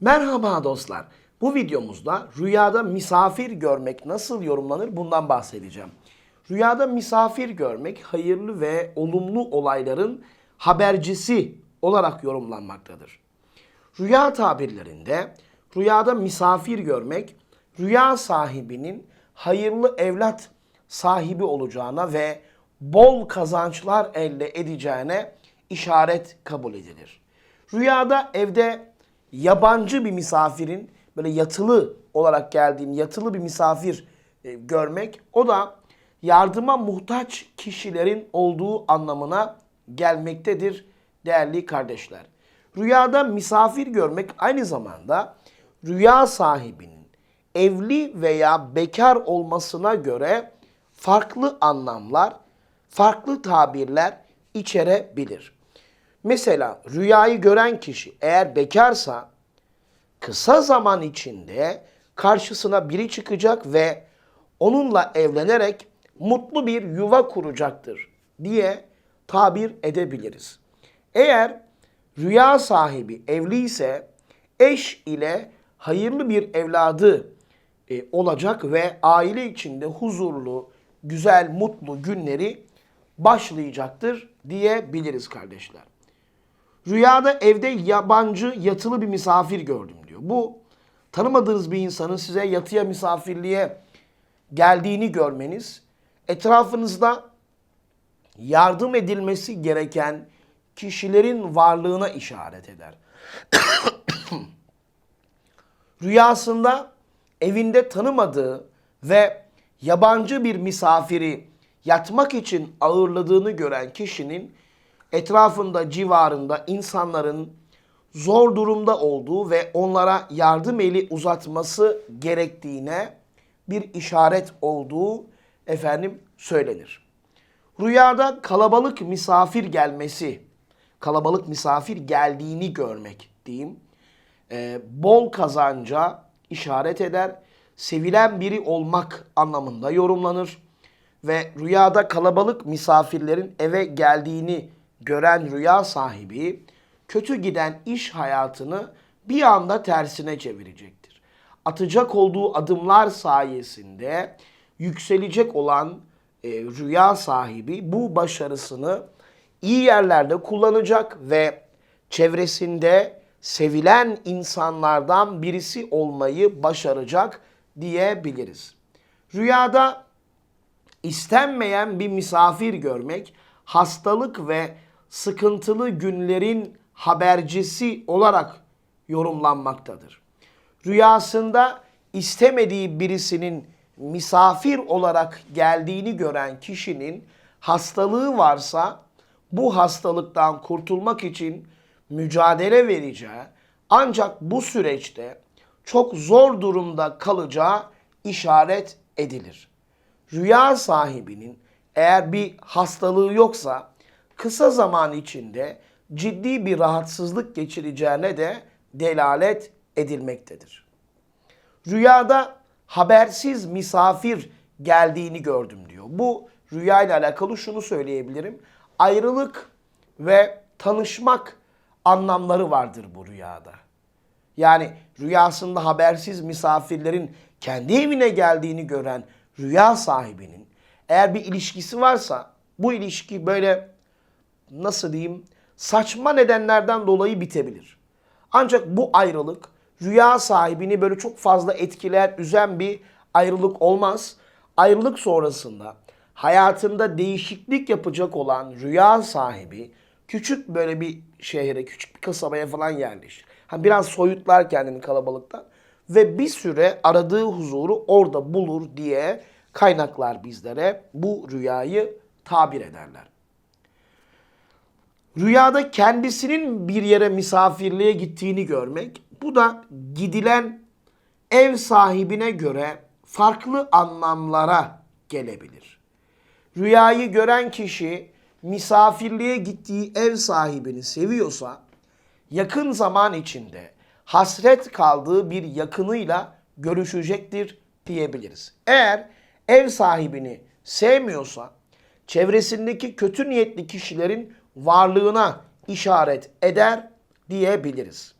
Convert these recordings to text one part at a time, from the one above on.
Merhaba dostlar. Bu videomuzda rüyada misafir görmek nasıl yorumlanır bundan bahsedeceğim. Rüyada misafir görmek hayırlı ve olumlu olayların habercisi olarak yorumlanmaktadır. Rüya tabirlerinde rüyada misafir görmek rüya sahibinin hayırlı evlat sahibi olacağına ve bol kazançlar elde edeceğine işaret kabul edilir. Rüyada evde yabancı bir misafirin böyle yatılı olarak geldiğini, yatılı bir misafir e, görmek o da yardıma muhtaç kişilerin olduğu anlamına gelmektedir değerli kardeşler. Rüyada misafir görmek aynı zamanda rüya sahibinin evli veya bekar olmasına göre farklı anlamlar, farklı tabirler içerebilir. Mesela rüyayı gören kişi eğer bekarsa kısa zaman içinde karşısına biri çıkacak ve onunla evlenerek mutlu bir yuva kuracaktır diye tabir edebiliriz. Eğer rüya sahibi evli ise eş ile hayırlı bir evladı e, olacak ve aile içinde huzurlu, güzel, mutlu günleri başlayacaktır diyebiliriz kardeşler. Rüyada evde yabancı yatılı bir misafir gördüm diyor. Bu tanımadığınız bir insanın size yatıya misafirliğe geldiğini görmeniz etrafınızda yardım edilmesi gereken kişilerin varlığına işaret eder. Rüyasında evinde tanımadığı ve yabancı bir misafiri yatmak için ağırladığını gören kişinin etrafında, civarında insanların zor durumda olduğu ve onlara yardım eli uzatması gerektiğine bir işaret olduğu efendim söylenir. Rüyada kalabalık misafir gelmesi, kalabalık misafir geldiğini görmek diyeyim, e, bol kazanca işaret eder, sevilen biri olmak anlamında yorumlanır ve rüyada kalabalık misafirlerin eve geldiğini gören rüya sahibi kötü giden iş hayatını bir anda tersine çevirecektir. Atacak olduğu adımlar sayesinde yükselecek olan e, rüya sahibi bu başarısını iyi yerlerde kullanacak ve çevresinde sevilen insanlardan birisi olmayı başaracak diyebiliriz. Rüyada istenmeyen bir misafir görmek hastalık ve sıkıntılı günlerin habercisi olarak yorumlanmaktadır. Rüyasında istemediği birisinin misafir olarak geldiğini gören kişinin hastalığı varsa bu hastalıktan kurtulmak için mücadele vereceği ancak bu süreçte çok zor durumda kalacağı işaret edilir. Rüya sahibinin eğer bir hastalığı yoksa kısa zaman içinde ciddi bir rahatsızlık geçireceğine de delalet edilmektedir. Rüyada habersiz misafir geldiğini gördüm diyor. Bu rüya ile alakalı şunu söyleyebilirim. Ayrılık ve tanışmak anlamları vardır bu rüyada. Yani rüyasında habersiz misafirlerin kendi evine geldiğini gören rüya sahibinin eğer bir ilişkisi varsa bu ilişki böyle nasıl diyeyim saçma nedenlerden dolayı bitebilir. Ancak bu ayrılık rüya sahibini böyle çok fazla etkiler, üzen bir ayrılık olmaz. Ayrılık sonrasında hayatında değişiklik yapacak olan rüya sahibi küçük böyle bir şehre, küçük bir kasabaya falan yerleşir. Ha biraz soyutlar kendini kalabalıktan ve bir süre aradığı huzuru orada bulur diye kaynaklar bizlere bu rüyayı tabir ederler. Rüyada kendisinin bir yere misafirliğe gittiğini görmek, bu da gidilen ev sahibine göre farklı anlamlara gelebilir. Rüyayı gören kişi misafirliğe gittiği ev sahibini seviyorsa yakın zaman içinde hasret kaldığı bir yakınıyla görüşecektir diyebiliriz. Eğer ev sahibini sevmiyorsa çevresindeki kötü niyetli kişilerin varlığına işaret eder diyebiliriz.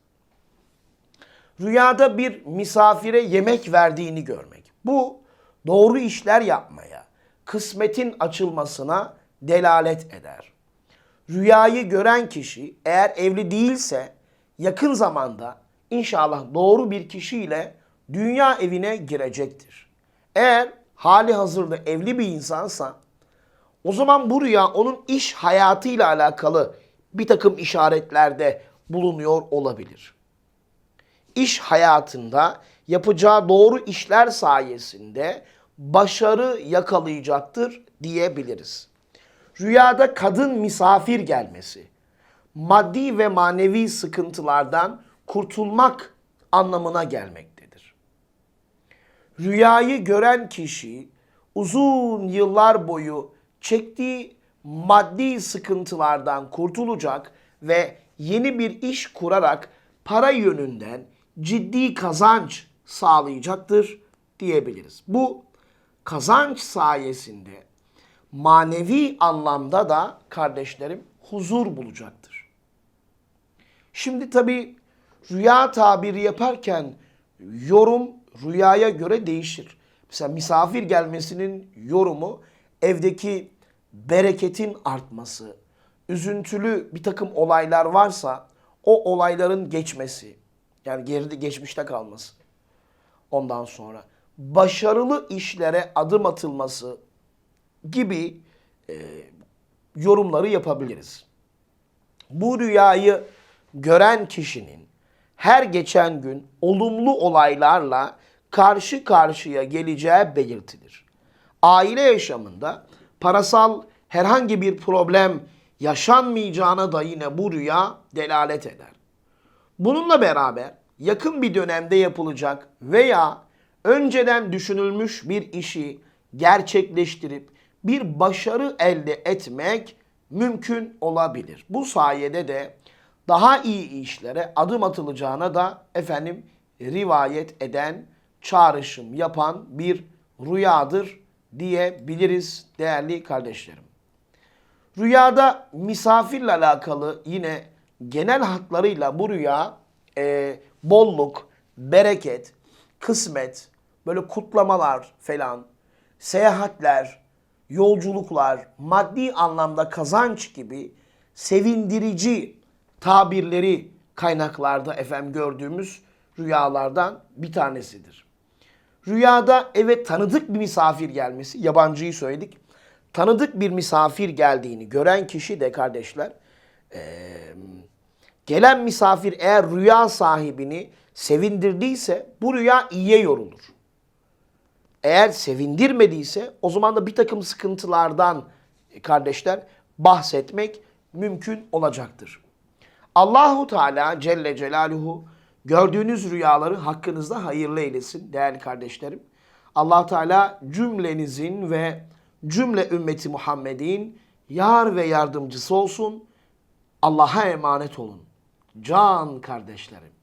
Rüyada bir misafire yemek verdiğini görmek. Bu doğru işler yapmaya, kısmetin açılmasına delalet eder. Rüyayı gören kişi eğer evli değilse yakın zamanda inşallah doğru bir kişiyle dünya evine girecektir. Eğer hali hazırda evli bir insansa o zaman bu rüya onun iş hayatıyla alakalı bir takım işaretlerde bulunuyor olabilir. İş hayatında yapacağı doğru işler sayesinde başarı yakalayacaktır diyebiliriz. Rüyada kadın misafir gelmesi, maddi ve manevi sıkıntılardan kurtulmak anlamına gelmektedir. Rüyayı gören kişi uzun yıllar boyu çektiği maddi sıkıntılardan kurtulacak ve yeni bir iş kurarak para yönünden ciddi kazanç sağlayacaktır diyebiliriz. Bu kazanç sayesinde manevi anlamda da kardeşlerim huzur bulacaktır. Şimdi tabi rüya tabiri yaparken yorum rüyaya göre değişir. Mesela misafir gelmesinin yorumu evdeki bereketin artması, üzüntülü bir takım olaylar varsa o olayların geçmesi, yani geride geçmişte kalması. Ondan sonra başarılı işlere adım atılması gibi e, yorumları yapabiliriz. Bu rüyayı gören kişinin her geçen gün olumlu olaylarla karşı karşıya geleceği belirtilir. Aile yaşamında parasal herhangi bir problem yaşanmayacağına da yine bu rüya delalet eder. Bununla beraber yakın bir dönemde yapılacak veya önceden düşünülmüş bir işi gerçekleştirip bir başarı elde etmek mümkün olabilir. Bu sayede de daha iyi işlere adım atılacağına da efendim rivayet eden, çağrışım yapan bir rüyadır diyebiliriz değerli kardeşlerim. Rüyada misafirle alakalı yine genel hatlarıyla bu rüya e, bolluk, bereket, kısmet, böyle kutlamalar falan, seyahatler, yolculuklar, maddi anlamda kazanç gibi sevindirici tabirleri kaynaklarda efendim gördüğümüz rüyalardan bir tanesidir. Rüyada evet tanıdık bir misafir gelmesi, yabancıyı söyledik. Tanıdık bir misafir geldiğini gören kişi de kardeşler, eee, gelen misafir eğer rüya sahibini sevindirdiyse bu rüya iyiye yorulur. Eğer sevindirmediyse o zaman da bir takım sıkıntılardan e, kardeşler bahsetmek mümkün olacaktır. Allahu Teala Celle Celaluhu gördüğünüz rüyaları hakkınızda hayırlı eylesin değerli kardeşlerim. Allah Teala cümlenizin ve cümle ümmeti Muhammed'in yar ve yardımcısı olsun. Allah'a emanet olun. Can kardeşlerim.